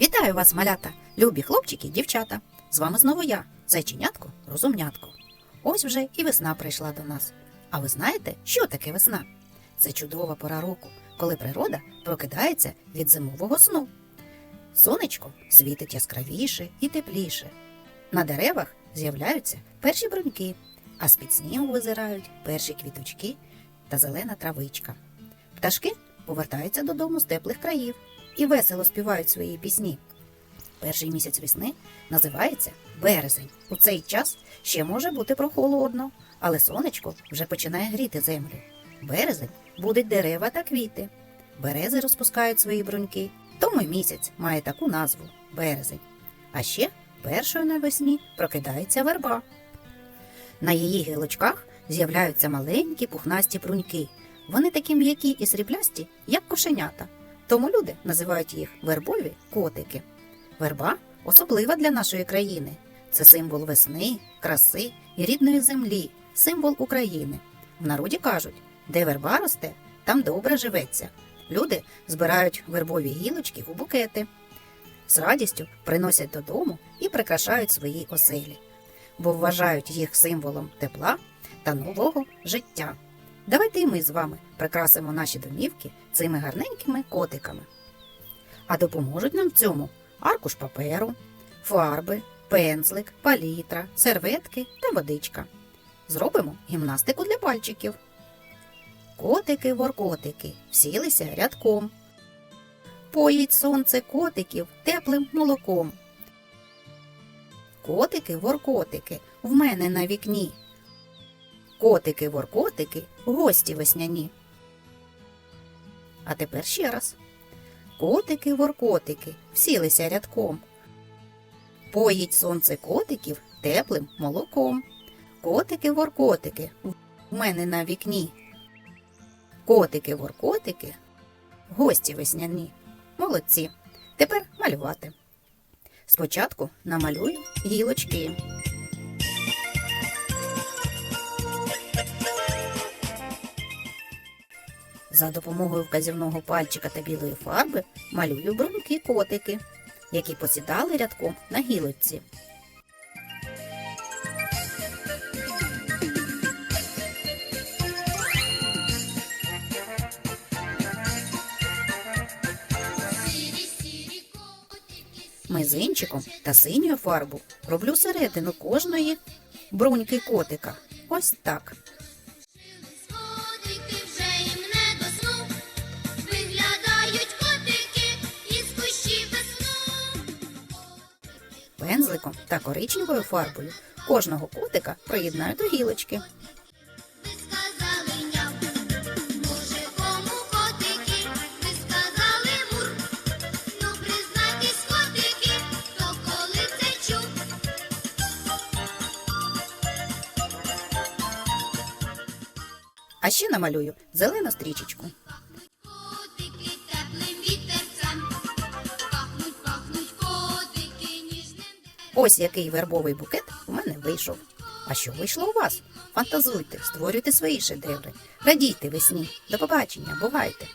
Вітаю вас, малята, любі хлопчики й дівчата. З вами знову я, зайченятко, розумнятко. Ось вже і весна прийшла до нас. А ви знаєте, що таке весна? Це чудова пора року, коли природа прокидається від зимового сну. Сонечко світить яскравіше і тепліше. На деревах з'являються перші бруньки, а з-під снігу визирають перші квіточки та зелена травичка. Пташки повертаються додому з теплих країв і весело співають свої пісні. Перший місяць весни називається березень. У цей час ще може бути прохолодно, але сонечко вже починає гріти землю. Березень будуть дерева та квіти. Берези розпускають свої бруньки, тому місяць має таку назву березень. А ще першою навесні прокидається верба. На її гілочках з'являються маленькі пухнасті бруньки. Вони такі м'які і сріблясті, як кошенята. Тому люди називають їх вербові котики. Верба особлива для нашої країни. Це символ весни, краси і рідної землі, символ України. В народі кажуть, де верба росте, там добре живеться. Люди збирають вербові гілочки у букети. З радістю приносять додому і прикрашають свої оселі, бо вважають їх символом тепла та нового життя. Давайте і ми з вами прикрасимо наші домівки цими гарненькими котиками. А допоможуть нам в цьому аркуш паперу, фарби, пензлик, палітра, серветки та водичка. Зробимо гімнастику для пальчиків. Котики, воркотики всілися рядком. Поїть сонце котиків теплим молоком. Котики, воркотики, в мене на вікні. Котики, воркотики, гості весняні. А тепер ще раз. Котики, воркотики, всілися рядком. Поїть сонце котиків теплим молоком. Котики, воркотики, в мене на вікні. Котики, воркотики, гості весняні. Молодці. Тепер малювати. Спочатку намалюю гілочки. За допомогою вказівного пальчика та білої фарби малюю бруньки котики, які посідали рядком на гілочці. Мизинчиком та синьою фарбу роблю середину кожної бруньки котика. Ось так. Та коричневою фарбою кожного котика приєднаю до гілочки. Ну. А ще намалюю зелену стрічечку. Ось який вербовий букет у мене вийшов. А що вийшло у вас? Фантазуйте, створюйте свої шедеври, радійте весні. До побачення, бувайте!